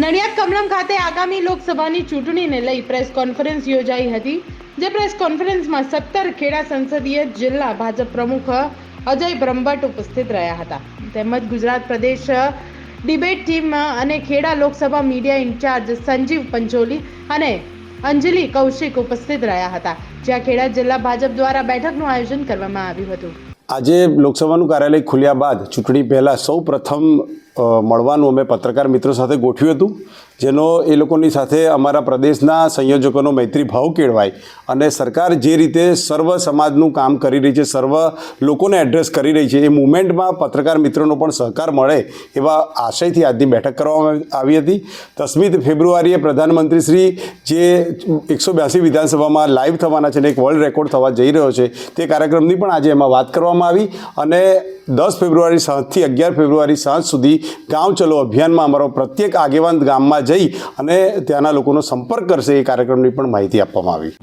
નડિયાદ કમલમ ખાતે આગામી લોકસભાની ચૂંટણીને લઈ પ્રેસ કોન્ફરન્સ યોજાઈ હતી, જે પ્રેસ કોન્ફરન્સમાં સત્તર ખેડા સંસદીય જિલ્લા ભાજપ પ્રમુખ અજય બ્રહ્મભટ્ટ ઉપસ્થિત રહ્યા હતા. તેમજ ગુજરાત પ્રદેશ ડિબેટ ટીમ અને ખેડા લોકસભા મીડિયા ઇન્ચાર્જ સંજીવ પંચોલી અને અંજલિ કૌશિક ઉપસ્થિત રહ્યા હતા, જ્યાં ખેડા જિલ્લા ભાજપ દ્વારા બેઠકનું આયોજન કરવામાં આવ્યું હતું. આજે લોકસભાનું કાર્યાલય ખુલ્યા બાદ ચૂંટણી પહેલાં સૌ પ્રથમ મળવાનું અમે પત્રકાર મિત્રો સાથે ગોઠવ્યું હતું. જેનો એ લોકોની સાથે અમારા પ્રદેશના સંયોજકોનો મૈત્રી ભાવ કેળવાય. અને સરકાર જે રીતે સર્વ સમાજનું કામ કરી રહી છે, સર્વ લોકોને એડ્રેસ કરી રહી છે, એ મુવમેન્ટમાં પત્રકાર મિત્રોનો પણ સહકાર મળે એવા આશયથી આજની બેઠક કરવામાં આવી હતી. દસમી ફેબ્રુઆરીએ પ્રધાનમંત્રી શ્રી જે એકસો બ્યાસી વિધાનસભામાં લાઈવ થવાના છે અને એક વર્લ્ડ રેકોર્ડ થવા જઈ રહ્યો છે, તે કાર્યક્રમની પણ આજે એમાં વાત કરવામાં આવી. અને દસ ફેબ્રુઆરી સાંજથી અગિયાર ફેબ્રુઆરી સાંજ સુધી ગામ ચલો અભિયાનમાં અમારો પ્રત્યેક આગેવાન ગામમાં જઈ અને ત્યાંના લોકોનો સંપર્ક કરશે એ કાર્યક્રમની પણ માહિતી આપવામાં આવી.